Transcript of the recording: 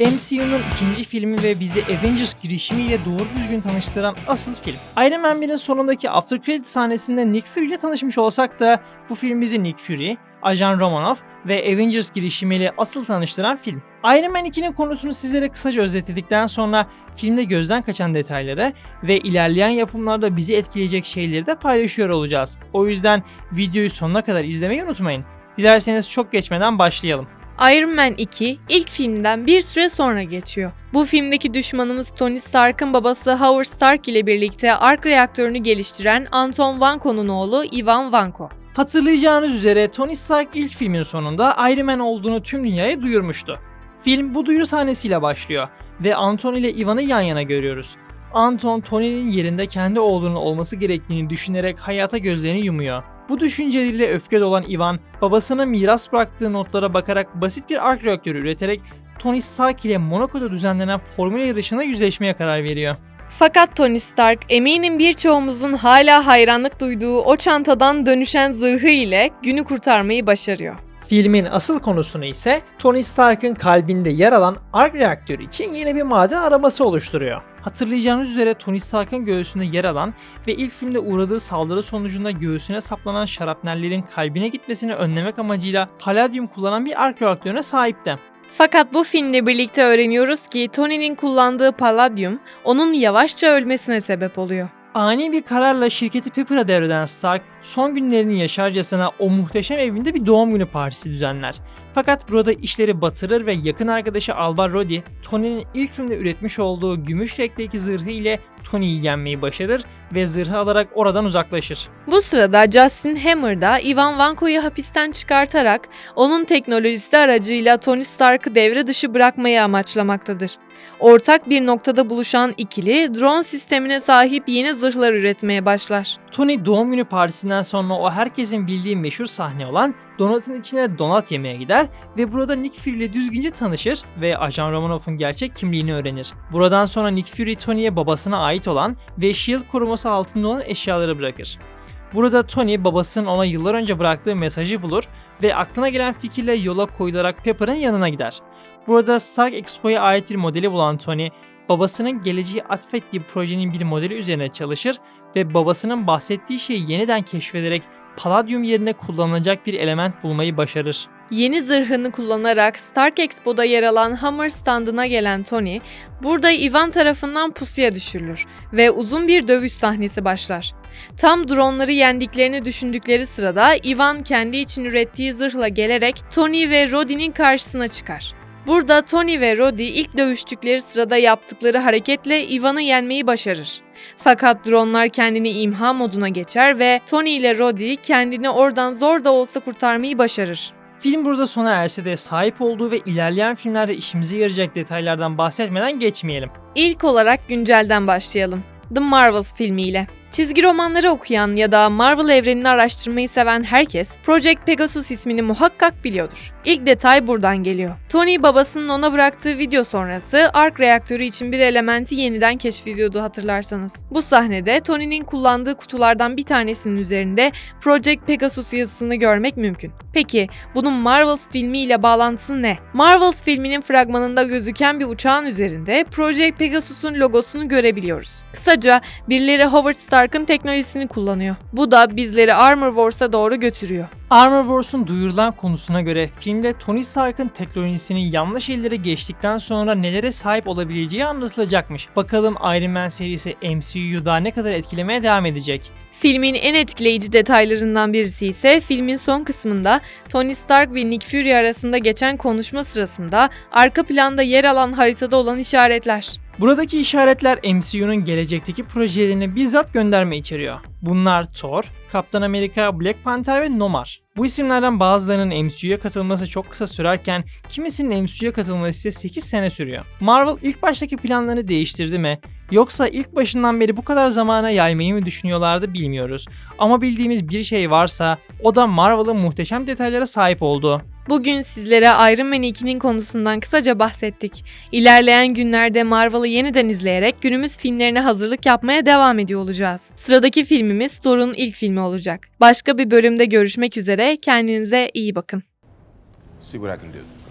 MCU'nun ikinci filmi ve bizi Avengers girişimiyle doğru düzgün tanıştıran asıl film. Iron Man 1'in sonundaki after credit sahnesinde Nick Fury ile tanışmış olsak da bu film bizi Nick Fury, Ajan Romanoff ve Avengers girişimiyle asıl tanıştıran film. Iron Man 2'nin konusunu sizlere kısaca özetledikten sonra filmde gözden kaçan detayları ve ilerleyen yapımlarda bizi etkileyecek şeyleri de paylaşıyor olacağız. O yüzden videoyu sonuna kadar izlemeyi unutmayın. Dilerseniz çok geçmeden başlayalım. Iron Man 2 ilk filmden bir süre sonra geçiyor. Bu filmdeki düşmanımız Tony Stark'ın babası Howard Stark ile birlikte ark reaktörünü geliştiren Anton Vanko'nun oğlu Ivan Vanko. Hatırlayacağınız üzere Tony Stark ilk filmin sonunda Iron Man olduğunu tüm dünyaya duyurmuştu. Film bu duyuru sahnesiyle başlıyor ve Anton ile Ivan'ı yan yana görüyoruz. Anton, Tony'nin yerinde kendi oğlunun olması gerektiğini düşünerek hayata gözlerini yumuyor. Bu düşünceleriyle öfke dolan Ivan, babasının miras bıraktığı notlara bakarak basit bir ark reaktörü üreterek Tony Stark ile Monaco'da düzenlenen formüle yarışına yüzleşmeye karar veriyor. Fakat Tony Stark eminim birçoğumuzun hala hayranlık duyduğu o çantadan dönüşen zırhı ile günü kurtarmayı başarıyor. Filmin asıl konusunu ise Tony Stark'ın kalbinde yer alan ark reaktörü için yeni bir maden araması oluşturuyor. Hatırlayacağınız üzere Tony Stark'ın göğsünde yer alan ve ilk filmde uğradığı saldırı sonucunda göğsüne saplanan şarapnellerin kalbine gitmesini önlemek amacıyla paladyum kullanan bir ark reaktörüne sahipti. Fakat bu filmle birlikte öğreniyoruz ki Tony'nin kullandığı paladyum onun yavaşça ölmesine sebep oluyor. Ani bir kararla şirketi Pepper'a devreden Stark, son günlerini yaşarcasına o muhteşem evinde bir doğum günü partisi düzenler. Fakat burada işleri batırır ve yakın arkadaşı Alvar Rhodey, Tony'nin ilk filmde üretmiş olduğu gümüş renkteki zırhı ile Tony'yi yenmeyi başarır ve zırhı alarak oradan uzaklaşır. Bu sırada Justin Hammer da Ivan Vanko'yu hapisten çıkartarak onun teknolojisi aracıyla Tony Stark'ı devre dışı bırakmayı amaçlamaktadır. Ortak bir noktada buluşan ikili drone sistemine sahip yeni zırhlar üretmeye başlar. Tony doğum günü partisinden sonra o herkesin bildiği meşhur sahne olan donatın içine donat yemeye gider ve burada Nick Fury ile düzgünce tanışır ve Ajan Romanoff'un gerçek kimliğini öğrenir. Buradan sonra Nick Fury Tony'ye babasına ait olan ve SHIELD koruması altında olan eşyaları bırakır. Burada Tony babasının ona yıllar önce bıraktığı mesajı bulur ve aklına gelen fikirle yola koyularak Pepper'ın yanına gider. Burada Stark Expo'ya ait bir modeli bulan Tony, babasının geleceği atfettiği projenin bir modeli üzerine çalışır ve babasının bahsettiği şeyi yeniden keşfederek paladyum yerine kullanılacak bir element bulmayı başarır. Yeni zırhını kullanarak Stark Expo'da yer alan Hammer standına gelen Tony, burada Ivan tarafından pusuya düşürülür ve uzun bir dövüş sahnesi başlar. Tam dronları yendiklerini düşündükleri sırada Ivan kendi için ürettiği zırhla gelerek Tony ve Roddy'nin karşısına çıkar. Burada Tony ve Roddy ilk dövüştükleri sırada yaptıkları hareketle Ivan'ı yenmeyi başarır. Fakat dronlar kendini imha moduna geçer ve Tony ile Roddy kendini oradan zor da olsa kurtarmayı başarır. Film burada sona erse de sahip olduğu ve ilerleyen filmlerde işimize yarayacak detaylardan bahsetmeden geçmeyelim. İlk olarak güncelden başlayalım. The Marvels filmiyle. Çizgi romanları okuyan ya da Marvel evrenini araştırmayı seven herkes Project Pegasus ismini muhakkak biliyordur. İlk detay buradan geliyor. Tony babasının ona bıraktığı video sonrası ark reaktörü için bir elementi yeniden keşfediyordu hatırlarsanız. Bu sahnede Tony'nin kullandığı kutulardan bir tanesinin üzerinde Project Pegasus yazısını görmek mümkün. Peki bunun Marvels filmiyle bağlantısı ne? Marvels filminin fragmanında gözüken bir uçağın üzerinde Project Pegasus'un logosunu görebiliyoruz. Kısaca birileri Howard Stark'ın teknolojisini kullanıyor. Bu da bizleri Armor Wars'a doğru götürüyor. Armor Wars'un duyurulan konusuna göre filmde Tony Stark'ın teknolojisinin yanlış ellere geçtikten sonra nelere sahip olabileceği anlatılacakmış. Bakalım Iron Man serisi MCU'yu daha ne kadar etkilemeye devam edecek. Filmin en etkileyici detaylarından birisi ise filmin son kısmında Tony Stark ve Nick Fury arasında geçen konuşma sırasında arka planda yer alan haritada olan işaretler. Buradaki işaretler MCU'nun gelecekteki projelerini bizzat gönderme içeriyor. Bunlar Thor, Kaptan Amerika, Black Panther ve Nomar. Bu isimlerden bazılarının MCU'ya katılması çok kısa sürerken kimisinin MCU'ya katılması ise 8 sene sürüyor. Marvel ilk baştaki planlarını değiştirdi mi? Yoksa ilk başından beri bu kadar zamana yaymayı mı düşünüyorlardı bilmiyoruz. Ama bildiğimiz bir şey varsa o da Marvel'ın muhteşem detaylara sahip olduğu. Bugün sizlere Iron Man 2'nin konusundan kısaca bahsettik. İlerleyen günlerde Marvel'ı yeniden izleyerek günümüz filmlerine hazırlık yapmaya devam ediyor olacağız. Sıradaki filmimiz Thor'un ilk filmi olacak. Başka bir bölümde görüşmek üzere. Kendinize iyi bakın. See what I can do.